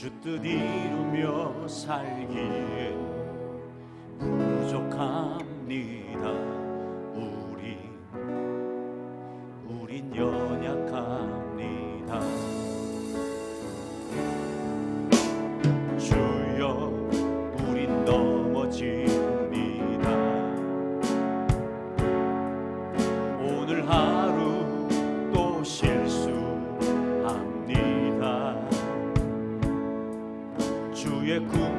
주뜻 이루며 살기에 부족합 주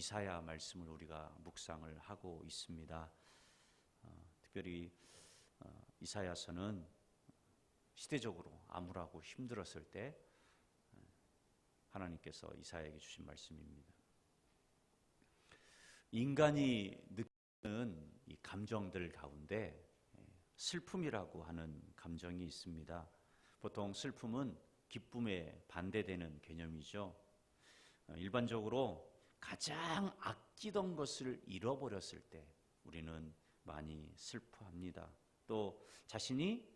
이사야 말씀을 우리가 묵상을 하고 있습니다. 어, 특별히 어, 이사야서는 시대적으로 암울하고 힘들었을 때 어, 하나님께서 이사야에게 주신 말씀입니다. 인간이 느끼는 이 감정들 가운데 예, 슬픔이라고 하는 감정이 있습니다. 보통 슬픔은 기쁨에 반대되는 개념이죠. 어, 일반적으로 가장 아끼던 것을 잃어버렸을 때 우리는 많이 슬퍼합니다. 또 자신이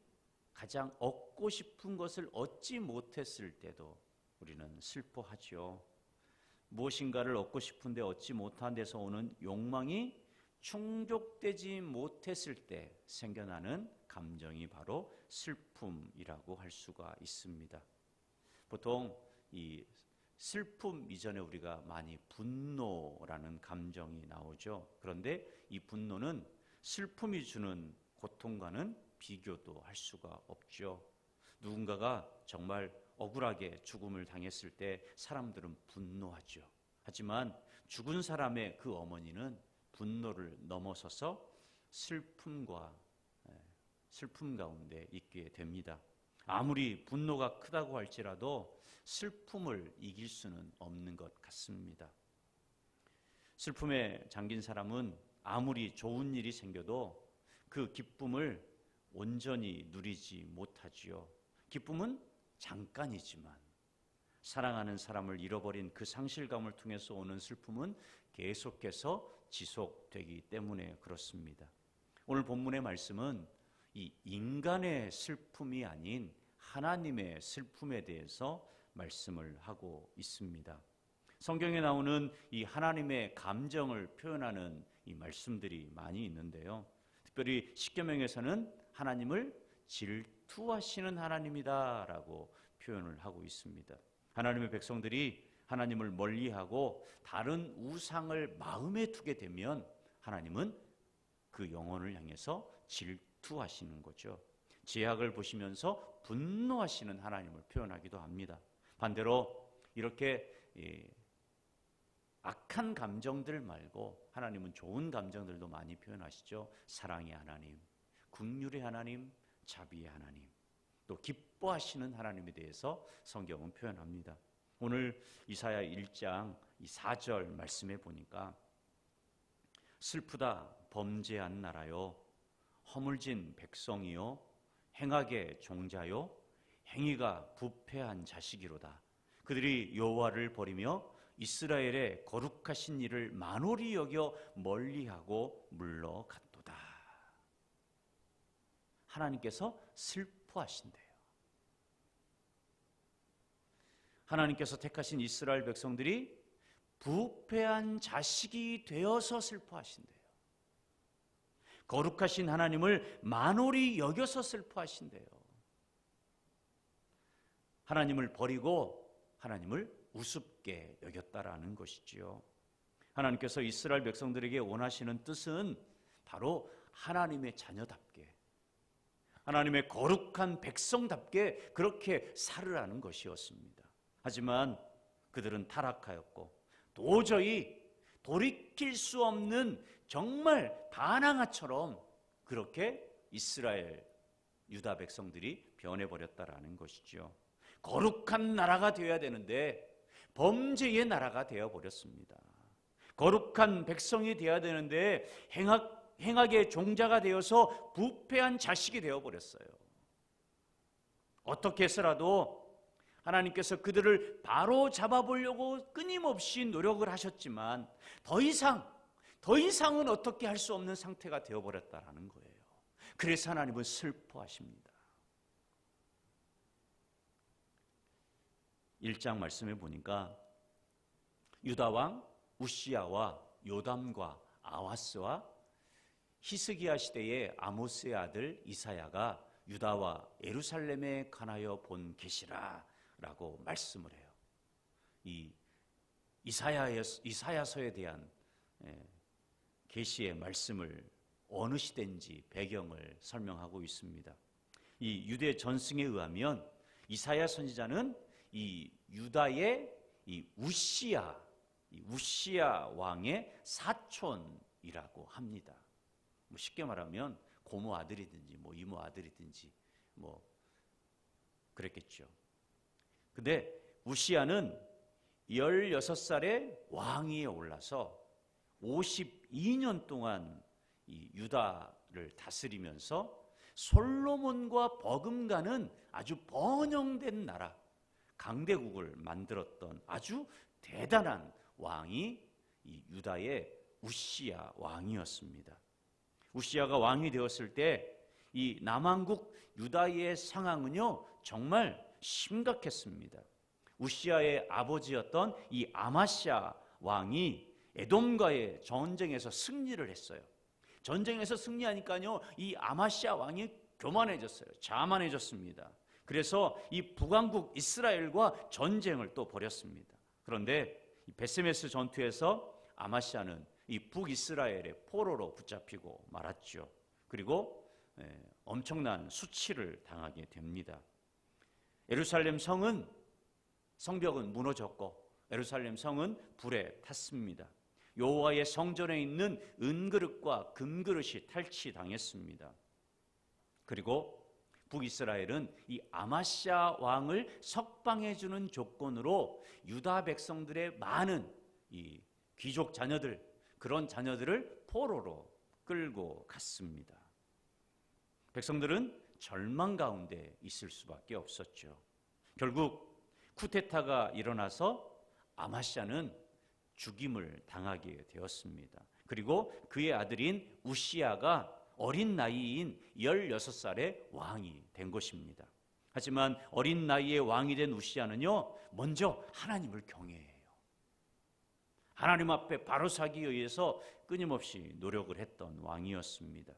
가장 얻고 싶은 것을 얻지 못했을 때도 우리는 슬퍼하지요. 무엇인가를 얻고 싶은데 얻지 못한 데서 오는 욕망이 충족되지 못했을 때 생겨나는 감정이 바로 슬픔이라고 할 수가 있습니다. 보통 이 슬픔 이전에 우리가 많이 분노라는 감정이 나오죠. 그런데 이 분노는 슬픔이 주는 고통과는 비교도 할 수가 없죠. 누군가가 정말 억울하게 죽음을 당했을 때 사람들은 분노하죠. 하지만 죽은 사람의 그 어머니는 분노를 넘어서서 슬픔과 예, 슬픔 가운데 있게 됩니다. 아무리 분노가 크다고 할지라도 슬픔을 이길 수는 없는 것 같습니다. 슬픔에 잠긴 사람은 아무리 좋은 일이 생겨도 그 기쁨을 온전히 누리지 못하지요. 기쁨은 잠깐이지만 사랑하는 사람을 잃어버린 그 상실감을 통해서 오는 슬픔은 계속해서 지속되기 때문에 그렇습니다. 오늘 본문의 말씀은 이 인간의 슬픔이 아닌 하나님의 슬픔에 대해서 말씀을 하고 있습니다. 성경에 나오는 이 하나님의 감정을 표현하는 이 말씀들이 많이 있는데요. 특별히 십계명에서는 하나님을 질투하시는 하나님이다라고 표현을 하고 있습니다. 하나님의 백성들이 하나님을 멀리하고 다른 우상을 마음에 두게 되면 하나님은 그 영혼을 향해서 질투 하시는 거죠. 제약을 보시면서 분노하시는 하나님을 표현하기도 합니다. 반대로 이렇게 예, 악한 감정들 말고 하나님은 좋은 감정들도 많이 표현하시죠. 사랑의 하나님, 국률의 하나님, 자비의 하나님, 또 기뻐하시는 하나님에 대해서 성경은 표현합니다. 오늘 이사야 1장 이 4절 말씀에 보니까 슬프다 범죄한 나라요 허물진 백성이요 행악의 종자요 행위가 부패한 자식이로다. 그들이 여호와를 버리며 이스라엘의 거룩하신 일을 만홀히 여겨 멀리하고 물러갔도다. 하나님께서 슬퍼하신대요. 하나님께서 택하신 이스라엘 백성들이 부패한 자식이 되어서 슬퍼하신대요. 거룩하신 하나님을 만홀히 여겨서 슬퍼하신대요. 하나님을 버리고 하나님을 우습게 여겼다라는 것이지요. 하나님께서 이스라엘 백성들에게 원하시는 뜻은 바로 하나님의 자녀답게 하나님의 거룩한 백성답게 그렇게 살으라는 것이었습니다. 하지만 그들은 타락하였고 도저히 돌이킬 수 없는 정말 바나나처럼 그렇게 이스라엘 유다 백성들이 변해버렸다라는 것이죠. 거룩한 나라가 되어야 되는데 범죄의 나라가 되어 버렸습니다. 거룩한 백성이 되어야 되는데 행악, 행악의 종자가 되어서 부패한 자식이 되어 버렸어요. 어떻게 해서라도 하나님께서 그들을 바로 잡아보려고 끊임없이 노력을 하셨지만 더 이상, 더 이상은 어떻게 할 수 없는 상태가 되어버렸다라는 거예요. 그래서 하나님은 슬퍼하십니다. 1장 말씀해 보니까 유다왕 우시야와 요담과 아와스와 히스기야 시대의 아모스의 아들 이사야가 유다와 예루살렘에 관하여 본 계시라 라고 말씀을 해요. 이 이사야의, 이사야서에 대한 예, 계시의 말씀을 어느 시대인지 배경을 설명하고 있습니다. 이 유대 전승에 의하면 이사야 선지자는 이 유다의 이 우시야, 이 우시야 왕의 사촌이라고 합니다. 뭐 쉽게 말하면 고모 아들이든지 뭐 이모 아들이든지 뭐 그랬겠죠. 근데 우시아는 16살에 왕위에 올라서 52년 동안 이 유다를 다스리면서 솔로몬과 버금가는 아주 번영된 나라, 강대국을 만들었던 아주 대단한 왕이 이 유다의 우시아 왕이었습니다. 우시아가 왕이 되었을 때 이 남왕국 유다의 상황은요 정말 심각했습니다. 우시아의 아버지였던 이 아마시아 왕이 에돔과의 전쟁에서 승리를 했어요. 전쟁에서 승리하니까요, 이 아마시아 왕이 교만해졌어요. 자만해졌습니다. 그래서 이 북왕국 이스라엘과 전쟁을 또 벌였습니다. 그런데 이 베세메스 전투에서 아마시아는 이 북이스라엘의 포로로 붙잡히고 말았죠. 그리고 예, 엄청난 수치를 당하게 됩니다. 예루살렘 성은 성벽은 무너졌고 예루살렘 성은 불에 탔습니다. 여호와의 성전에 있는 은그릇과 금그릇이 탈취당했습니다. 그리고 북이스라엘은 이 아마시아 왕을 석방해 주는 조건으로 유다 백성들의 많은 이 귀족 자녀들 그런 자녀들을 포로로 끌고 갔습니다. 백성들은 절망 가운데 있을 수밖에 없었죠. 결국 쿠데타가 일어나서 아마시아는 죽임을 당하게 되었습니다. 그리고 그의 아들인 우시아가 어린 나이인 16살의 왕이 된 것입니다. 하지만 어린 나이에 왕이 된 우시아는요, 먼저 하나님을 경외해요. 하나님 앞에 바로 사기에 의해서 끊임없이 노력을 했던 왕이었습니다.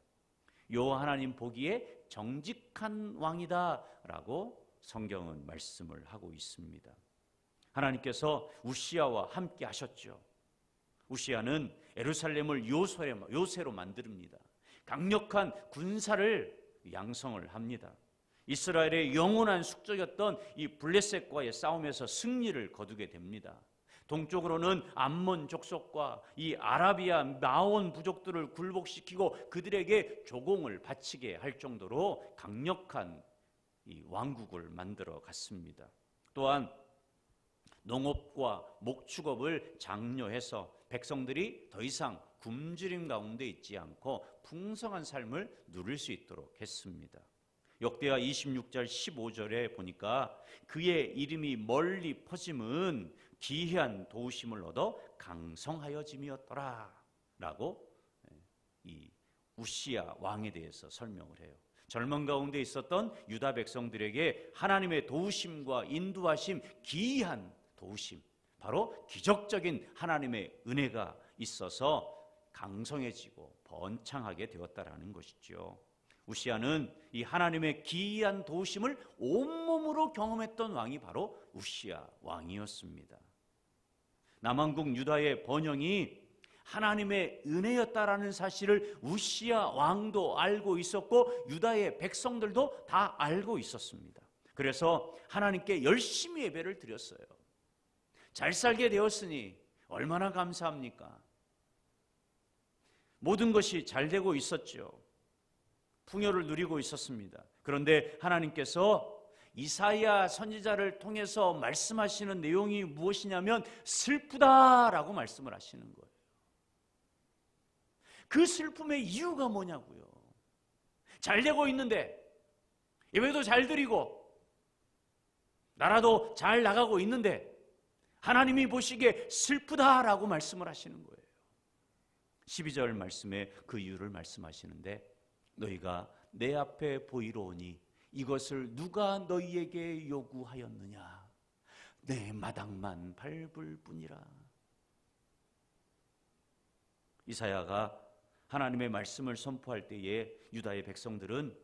요 하나님 보기에 정직한 왕이다라고 성경은 말씀을 하고 있습니다. 하나님께서 우시아와 함께 하셨죠. 우시아는 에루살렘을 요새로, 요새로 만듭니다. 강력한 군사를 양성을 합니다. 이스라엘의 영원한 숙적이었던 이 블레셋과의 싸움에서 승리를 거두게 됩니다. 동쪽으로는 암몬 족속과 이 아라비아 마온 부족들을 굴복시키고 그들에게 조공을 바치게 할 정도로 강력한 이 왕국을 만들어 갔습니다. 또한 농업과 목축업을 장려해서 백성들이 더 이상 굶주림 가운데 있지 않고 풍성한 삶을 누릴 수 있도록 했습니다. 역대하 26절 15절에 보니까 그의 이름이 멀리 퍼짐은 기이한 도우심을 얻어 강성하여짐이었더라 라고 이 우시야 왕에 대해서 설명을 해요. 절망 가운데 있었던 유다 백성들에게 하나님의 도우심과 인도하심 기이한 도우심 바로 기적적인 하나님의 은혜가 있어서 강성해지고 번창하게 되었다라는 것이죠. 우시아는 이 하나님의 기이한 도우심을 온몸으로 경험했던 왕이 바로 우시아 왕이었습니다. 남왕국 유다의 번영이 하나님의 은혜였다라는 사실을 우시아 왕도 알고 있었고 유다의 백성들도 다 알고 있었습니다. 그래서 하나님께 열심히 예배를 드렸어요. 잘 살게 되었으니 얼마나 감사합니까? 모든 것이 잘 되고 있었죠. 풍요를 누리고 있었습니다. 그런데 하나님께서 이사야 선지자를 통해서 말씀하시는 내용이 무엇이냐면 슬프다라고 말씀을 하시는 거예요. 그 슬픔의 이유가 뭐냐고요. 잘 되고 있는데 예배도 잘 드리고 나라도 잘 나가고 있는데 하나님이 보시기에 슬프다라고 말씀을 하시는 거예요. 12절 말씀에 그 이유를 말씀하시는데 너희가 내 앞에 보이로오니 이것을 누가 너희에게 요구하였느냐 내 마당만 밟을 뿐이라 이사야가 하나님의 말씀을 선포할 때에 유다의 백성들은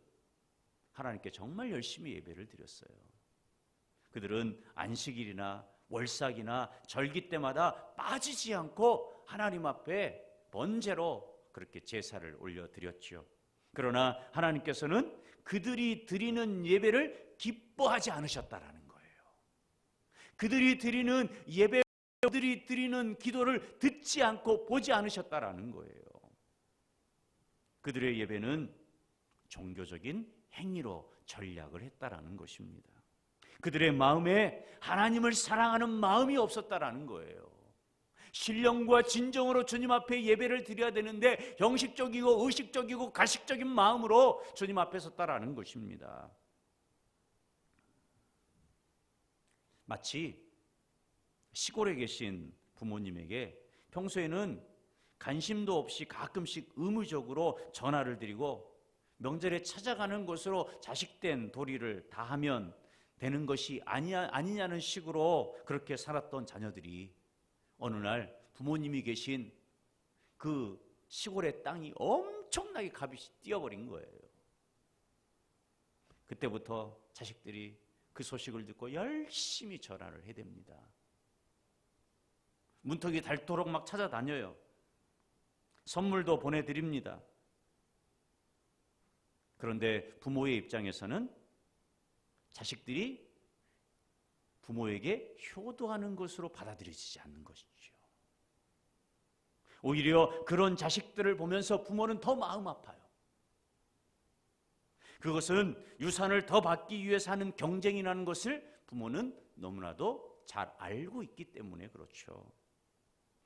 하나님께 정말 열심히 예배를 드렸어요. 그들은 안식일이나 월삭이나 절기 때마다 빠지지 않고 하나님 앞에 번제로 그렇게 제사를 올려 드렸지요. 그러나 하나님께서는 그들이 드리는 예배를 기뻐하지 않으셨다라는 거예요. 그들이 드리는 예배 그들이 드리는 기도를 듣지 않고 보지 않으셨다라는 거예요. 그들의 예배는 종교적인 행위로 전략을 했다라는 것입니다. 그들의 마음에 하나님을 사랑하는 마음이 없었다라는 거예요. 신령과 진정으로 주님 앞에 예배를 드려야 되는데 형식적이고 의식적이고 가식적인 마음으로 주님 앞에 섰다라는 것입니다. 마치 시골에 계신 부모님에게 평소에는 관심도 없이 가끔씩 의무적으로 전화를 드리고 명절에 찾아가는 것으로 자식된 도리를 다하면 되는 것이 아니야, 아니냐는 식으로 그렇게 살았던 자녀들이 어느 날 부모님이 계신 그 시골의 땅이 엄청나게 값이 뛰어버린 거예요. 그때부터 자식들이 그 소식을 듣고 열심히 전화를 해댑니다. 문턱이 닳도록 막 찾아다녀요. 선물도 보내드립니다. 그런데 부모의 입장에서는 자식들이 부모에게 효도하는 것으로 받아들여지지 않는 것이죠. 오히려 그런 자식들을 보면서 부모는 더 마음 아파요. 그것은 유산을 더 받기 위해서 하는 경쟁이라는 것을 부모는 너무나도 잘 알고 있기 때문에 그렇죠.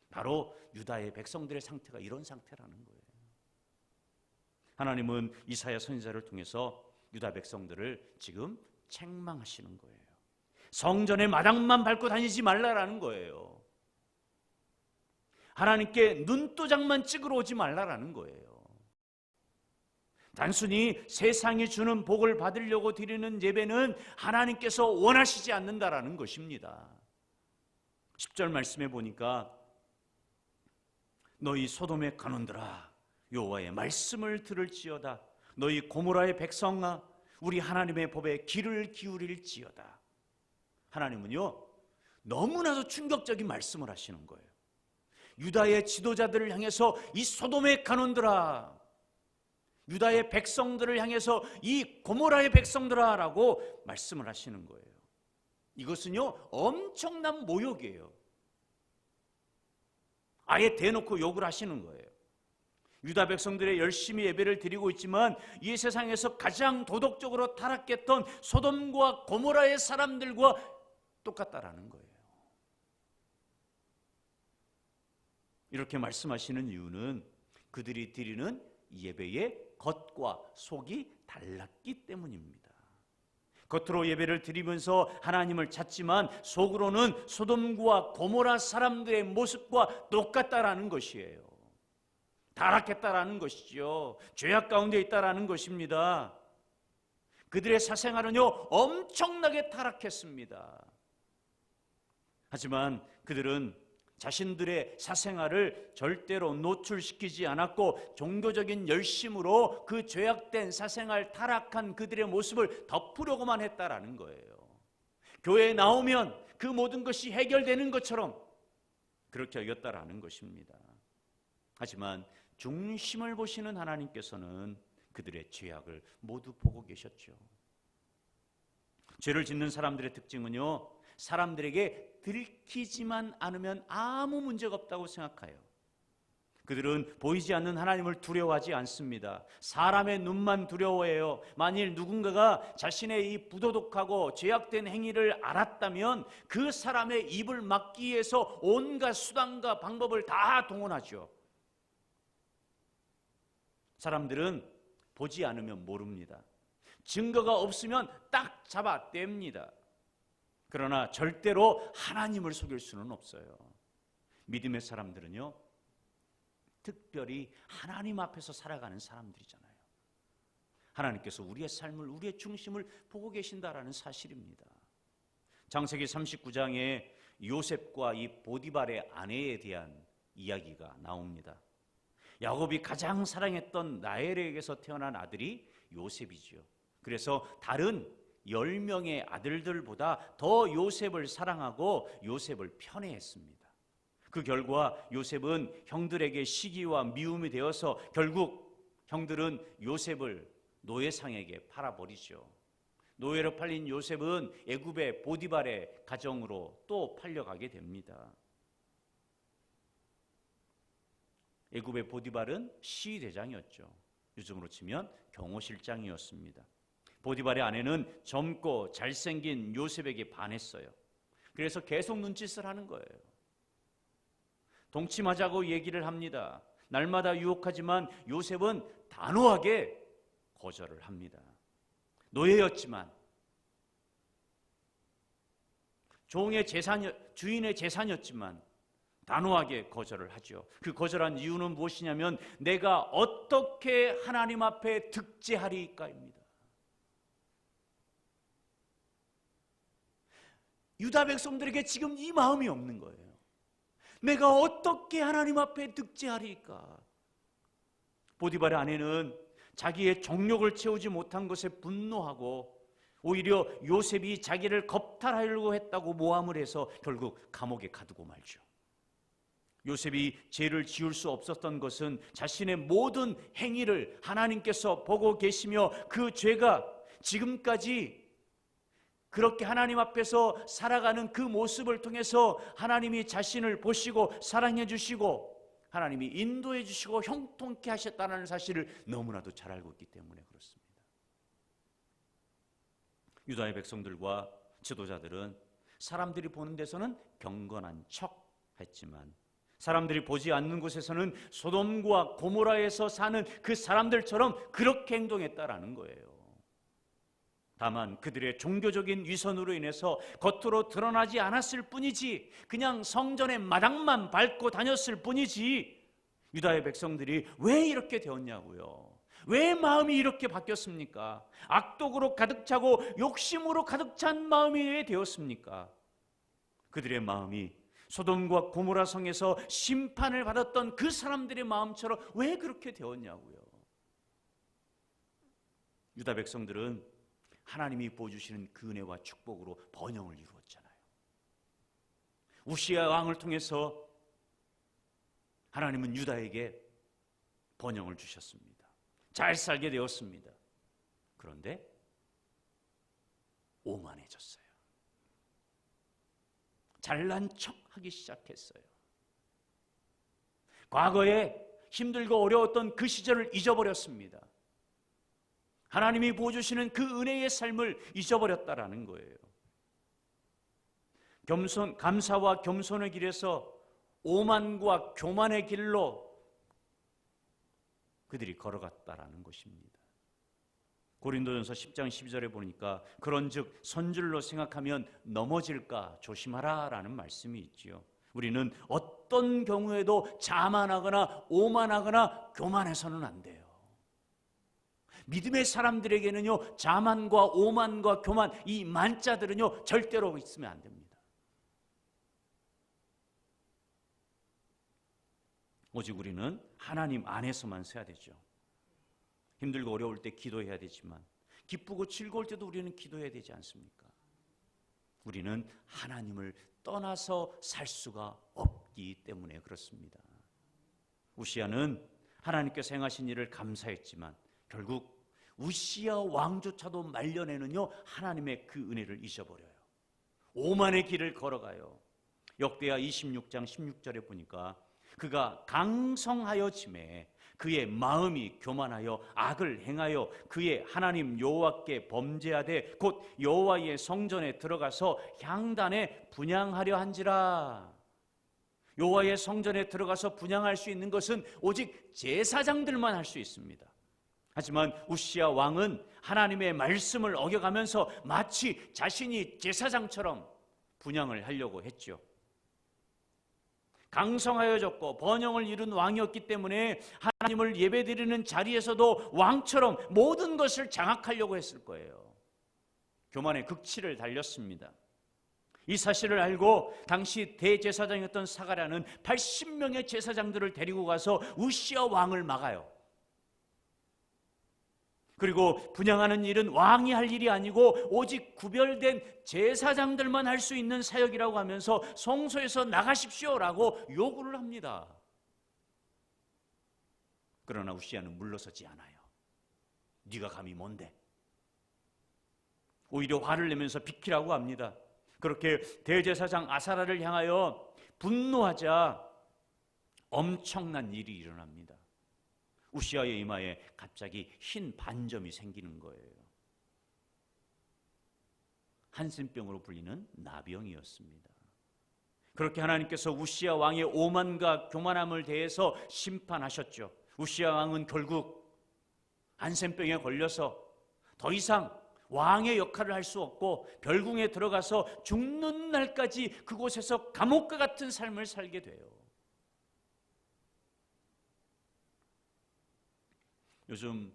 바로 유다의 백성들의 상태가 이런 상태라는 거예요. 하나님은 이사야 선지자를 통해서 유다 백성들을 지금 책망하시는 거예요. 성전의 마당만 밟고 다니지 말라라는 거예요. 하나님께 눈도장만 찍으러 오지 말라라는 거예요. 단순히 세상이 주는 복을 받으려고 드리는 예배는 하나님께서 원하시지 않는다라는 것입니다. 10절 말씀해 보니까 너희 소돔의 간원들아 여호와의 말씀을 들을지어다 너희 고모라의 백성아 우리 하나님의 법에 귀를 기울일지어다 하나님은요 너무나도 충격적인 말씀을 하시는 거예요 유다의 지도자들을 향해서 이 소돔의 간원들아 유다의 백성들을 향해서 이 고모라의 백성들아라고 말씀을 하시는 거예요. 이것은요 엄청난 모욕이에요. 아예 대놓고 욕을 하시는 거예요. 유다 백성들의 열심히 예배를 드리고 있지만 이 세상에서 가장 도덕적으로 타락했던 소돔과 고모라의 사람들과 똑같다라는 거예요. 이렇게 말씀하시는 이유는 그들이 드리는 예배의 겉과 속이 달랐기 때문입니다. 겉으로 예배를 드리면서 하나님을 찾지만 속으로는 소돔과 고모라 사람들의 모습과 똑같다라는 것이에요. 타락했다라는 것이죠. 죄악 가운데 있다라는 것입니다. 그들의 사생활은요 엄청나게 타락했습니다. 하지만 그들은 자신들의 사생활을 절대로 노출시키지 않았고 종교적인 열심으로 그 죄악된 사생활 타락한 그들의 모습을 덮으려고만 했다라는 거예요. 교회에 나오면 그 모든 것이 해결되는 것처럼 그렇게 여겼다라는 것입니다. 하지만 중심을 보시는 하나님께서는 그들의 죄악을 모두 보고 계셨죠. 죄를 짓는 사람들의 특징은요, 사람들에게 들키지만 않으면 아무 문제가 없다고 생각해요. 그들은 보이지 않는 하나님을 두려워하지 않습니다. 사람의 눈만 두려워해요. 만일 누군가가 자신의 이 부도덕하고 죄악된 행위를 알았다면 그 사람의 입을 막기 위해서 온갖 수단과 방법을 다 동원하죠. 사람들은 보지 않으면 모릅니다. 증거가 없으면 딱 잡아 뗍니다. 그러나 절대로 하나님을 속일 수는 없어요. 믿음의 사람들은요, 특별히 하나님 앞에서 살아가는 사람들이잖아요. 하나님께서 우리의 삶을, 우리의 중심을 보고 계신다라는 사실입니다. 장세기 39장에 요셉과 이 보디발의 아내에 대한 이야기가 나옵니다. 야곱이 가장 사랑했던 나엘에게서 태어난 아들이 요셉이지요. 그래서 다른 10명의 아들들보다 더 요셉을 사랑하고 요셉을 편애했습니다. 그 결과 요셉은 형들에게 시기와 미움이 되어서 결국 형들은 요셉을 노예상에게 팔아버리죠. 노예로 팔린 요셉은 애굽의 보디발의 가정으로 또 팔려가게 됩니다. 애굽의 보디발은 시대장이었죠. 요즘으로 치면 경호실장이었습니다. 보디발의 아내는 젊고 잘생긴 요셉에게 반했어요. 그래서 계속 눈짓을 하는 거예요. 동침하자고 얘기를 합니다. 날마다 유혹하지만 요셉은 단호하게 거절을 합니다. 노예였지만 종의 재산 주인의 재산이었지만 단호하게 거절을 하죠. 그 거절한 이유는 무엇이냐면 내가 어떻게 하나님 앞에 득제하리까입니다. 유다 백성들에게 지금 이 마음이 없는 거예요. 내가 어떻게 하나님 앞에 득제하리까? 보디발의 아내는 자기의 정욕을 채우지 못한 것에 분노하고 오히려 요셉이 자기를 겁탈하려고 했다고 모함을 해서 결국 감옥에 가두고 말죠. 요셉이 죄를 지을 수 없었던 것은 자신의 모든 행위를 하나님께서 보고 계시며 그 죄가 지금까지 그렇게 하나님 앞에서 살아가는 그 모습을 통해서 하나님이 자신을 보시고 사랑해 주시고 하나님이 인도해 주시고 형통케 하셨다는 사실을 너무나도 잘 알고 있기 때문에 그렇습니다. 유다의 백성들과 지도자들은 사람들이 보는 데서는 경건한 척 했지만 사람들이 보지 않는 곳에서는 소돔과 고모라에서 사는 그 사람들처럼 그렇게 행동했다라는 거예요. 다만 그들의 종교적인 위선으로 인해서 겉으로 드러나지 않았을 뿐이지 그냥 성전의 마당만 밟고 다녔을 뿐이지 유다의 백성들이 왜 이렇게 되었냐고요. 왜 마음이 이렇게 바뀌었습니까? 악독으로 가득 차고 욕심으로 가득 찬 마음이 왜 되었습니까? 그들의 마음이 소돔과 고모라 성에서 심판을 받았던 그 사람들의 마음처럼 왜 그렇게 되었냐고요. 유다 백성들은 하나님이 보여주시는 그 은혜와 축복으로 번영을 이루었잖아요. 우시아 왕을 통해서 하나님은 유다에게 번영을 주셨습니다. 잘 살게 되었습니다. 그런데 오만해졌어요. 잘난 척 하기 시작했어요. 과거에 힘들고 어려웠던 그 시절을 잊어버렸습니다. 하나님이 보여주시는 그 은혜의 삶을 잊어버렸다라는 거예요. 겸손, 감사와 겸손의 길에서 오만과 교만의 길로 그들이 걸어갔다라는 것입니다. 고린도전서 10장 12절에 보니까 그런즉 선줄로 생각하면 넘어질까 조심하라라는 말씀이 있지요. 우리는 어떤 경우에도 자만하거나 오만하거나 교만해서는 안 돼요. 믿음의 사람들에게는요 자만과 오만과 교만 이 만자들은요 절대로 있으면 안 됩니다. 오직 우리는 하나님 안에서만 서야 되죠. 힘들고 어려울 때 기도해야 되지만 기쁘고 즐거울 때도 우리는 기도해야 되지 않습니까? 우리는 하나님을 떠나서 살 수가 없기 때문에 그렇습니다. 우시아는 하나님께서 행하신 일을 감사했지만 결국 우시아 왕조차도 말년에는요 하나님의 그 은혜를 잊어버려요. 오만의 길을 걸어가요. 역대하 26장 16절에 보니까 그가 강성하여 짐에 그의 마음이 교만하여 악을 행하여 그의 하나님 여호와께 범죄하되 곧 여호와의 성전에 들어가서 향단에 분양하려 한지라 여호와의 성전에 들어가서 분양할 수 있는 것은 오직 제사장들만 할 수 있습니다. 하지만 우시아 왕은 하나님의 말씀을 어겨가면서 마치 자신이 제사장처럼 분양을 하려고 했죠. 강성하여졌고 번영을 이룬 왕이었기 때문에 하나님을 예배드리는 자리에서도 왕처럼 모든 것을 장악하려고 했을 거예요. 교만의 극치를 달렸습니다. 이 사실을 알고 당시 대제사장이었던 사가랴는 80명의 제사장들을 데리고 가서 우시아 왕을 막아요. 그리고 분양하는 일은 왕이 할 일이 아니고 오직 구별된 제사장들만 할 수 있는 사역이라고 하면서 성소에서 나가십시오라고 요구를 합니다. 그러나 우시아는 물러서지 않아요. 네가 감히 뭔데? 오히려 화를 내면서 비키라고 합니다. 그렇게 대제사장 아사라를 향하여 분노하자 엄청난 일이 일어납니다. 우시아의 이마에 갑자기 흰 반점이 생기는 거예요. 한센병으로 불리는 나병이었습니다. 그렇게 하나님께서 우시아 왕의 오만과 교만함을 대해서 심판하셨죠. 우시아 왕은 결국 한센병에 걸려서 더 이상 왕의 역할을 할 수 없고 별궁에 들어가서 죽는 날까지 그곳에서 감옥과 같은 삶을 살게 돼요. 요즘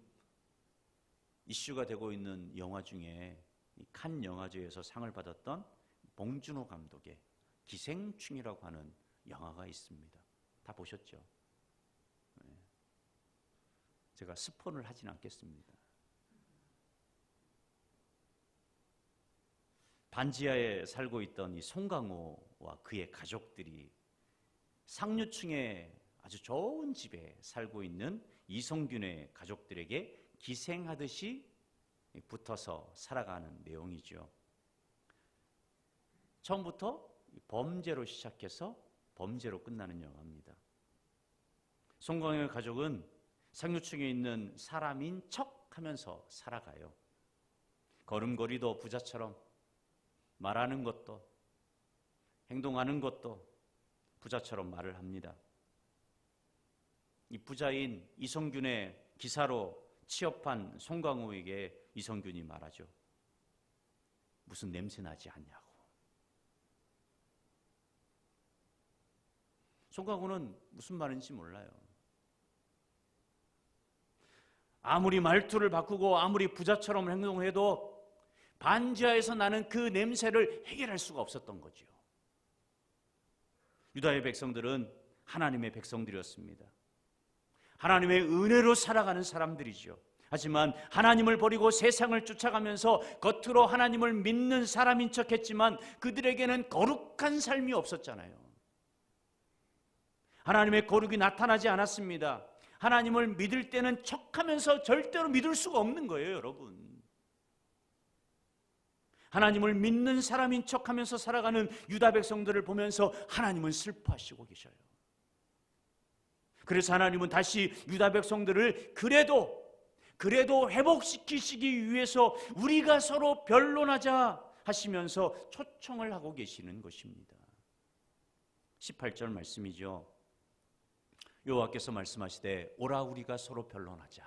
이슈가 되고 있는 영화 중에 칸 영화제에서 상을 받았던 봉준호 감독의 기생충이라고 하는 영화가 있습니다. 다 보셨죠? 네. 제가 스폰을 하진 않겠습니다. 반지하에 살고 있던 이 송강호와 그의 가족들이 상류층의 아주 좋은 집에 살고 있는 이성균의 가족들에게 기생하듯이 붙어서 살아가는 내용이죠. 처음부터 범죄로 시작해서 범죄로 끝나는 영화입니다. 송강의 가족은 상류층에 있는 사람인 척 하면서 살아가요. 걸음걸이도 부자처럼 말하는 것도 행동하는 것도 부자처럼 말을 합니다. 이 부자인 이성균의 기사로 취업한 송강호에게 이성균이 말하죠. 무슨 냄새 나지 않냐고. 송강호는 무슨 말인지 몰라요. 아무리 말투를 바꾸고 아무리 부자처럼 행동해도 반지하에서 나는 그 냄새를 해결할 수가 없었던 거죠. 유다의 백성들은 하나님의 백성들이었습니다. 하나님의 은혜로 살아가는 사람들이죠. 하지만 하나님을 버리고 세상을 쫓아가면서 겉으로 하나님을 믿는 사람인 척 했지만 그들에게는 거룩한 삶이 없었잖아요. 하나님의 거룩이 나타나지 않았습니다. 하나님을 믿을 때는 척하면서 절대로 믿을 수가 없는 거예요, 여러분. 하나님을 믿는 사람인 척하면서 살아가는 유다 백성들을 보면서 하나님은 슬퍼하시고 계셔요. 그래서 하나님은 다시 유다 백성들을 그래도 그래도 회복시키시기 위해서 우리가 서로 변론하자 하시면서 초청을 하고 계시는 것입니다. 18절 말씀이죠. 여호와께서 말씀하시되 오라 우리가 서로 변론하자.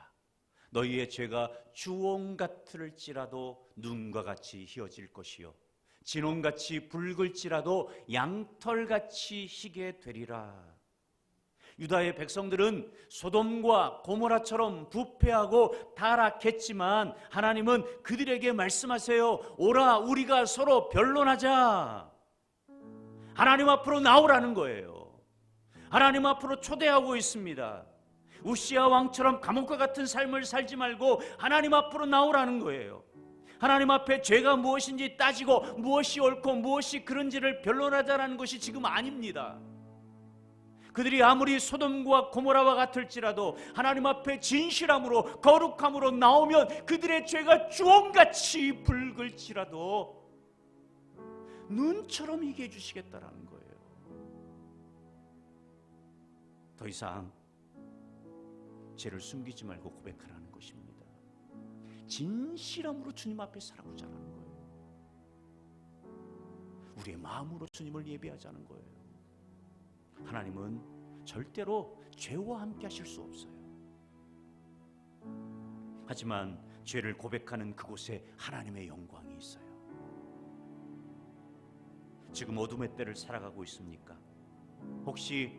너희의 죄가 주홍 같을지라도 눈과 같이 희어질 것이요 진홍같이 붉을지라도 양털같이 희게 되리라. 유다의 백성들은 소돔과 고모라처럼 부패하고 타락했지만 하나님은 그들에게 말씀하세요. 오라 우리가 서로 변론하자. 하나님 앞으로 나오라는 거예요. 하나님 앞으로 초대하고 있습니다. 우시아 왕처럼 감옥과 같은 삶을 살지 말고 하나님 앞으로 나오라는 거예요. 하나님 앞에 죄가 무엇인지 따지고 무엇이 옳고 무엇이 그런지를 변론하자라는 것이 지금 아닙니다. 그들이 아무리 소돔과 고모라와 같을지라도 하나님 앞에 진실함으로 거룩함으로 나오면 그들의 죄가 주홍같이 붉을지라도 눈처럼 이게 해주시겠다라는 거 더 이상 죄를 숨기지 말고 고백하라는 것입니다. 진실함으로 주님 앞에 살아보자는 거예요. 우리의 마음으로 주님을 예배하자는 거예요. 하나님은 절대로 죄와 함께 하실 수 없어요. 하지만 죄를 고백하는 그곳에 하나님의 영광이 있어요. 지금 어둠의 때를 살아가고 있습니까? 혹시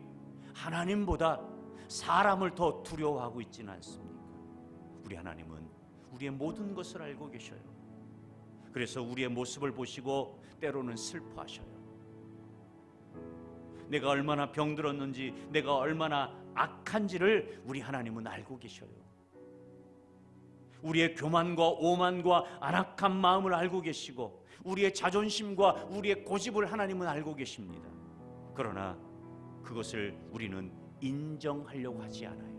하나님보다 사람을 더 두려워하고 있지는 않습니까? 우리 하나님은 우리의 모든 것을 알고 계셔요. 그래서 우리의 모습을 보시고 때로는 슬퍼하셔요. 내가 얼마나 병들었는지, 내가 얼마나 악한지를 우리 하나님은 알고 계셔요. 우리의 교만과 오만과 안악한 마음을 알고 계시고, 우리의 자존심과 우리의 고집을 하나님은 알고 계십니다. 그러나 그것을 우리는 인정하려고 하지 않아요.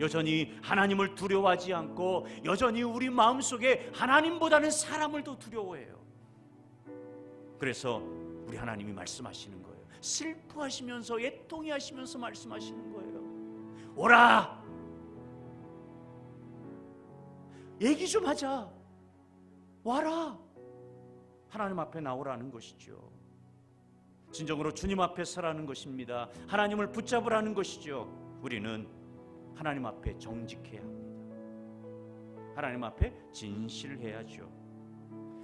여전히 하나님을 두려워하지 않고 여전히 우리 마음속에 하나님보다는 사람을 더 두려워해요. 그래서 우리 하나님이 말씀하시는 거예요. 슬퍼하시면서 애통해 하시면서 말씀하시는 거예요. 오라! 얘기 좀 하자. 와라. 하나님 앞에 나오라는 것이죠. 진정으로 주님 앞에 서라는 것입니다. 하나님을 붙잡으라는 것이죠. 우리는 하나님 앞에 정직해야 합니다. 하나님 앞에 진실해야죠.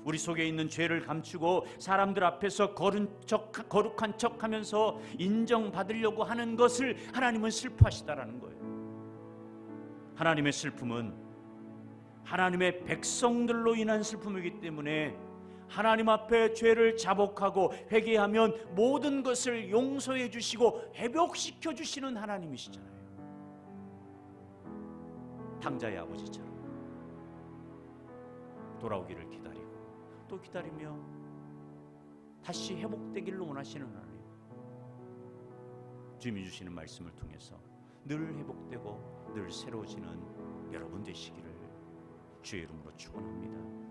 우리 속에 있는 죄를 감추고 사람들 앞에서 척, 거룩한 척 하면서 인정받으려고 하는 것을 하나님은 슬퍼하시다라는 거예요. 하나님의 슬픔은 하나님의 백성들로 인한 슬픔이기 때문에 하나님 앞에 죄를 자복하고 회개하면 모든 것을 용서해 주시고 회복시켜 주시는 하나님이시잖아요. 탕자의 아버지처럼 돌아오기를 기다리고 또 기다리며 다시 회복되기를 원하시는 하나님. 주님이 주시는 말씀을 통해서 늘 회복되고 늘 새로워지는 여러분 되시기를 주의 이름으로 축원합니다.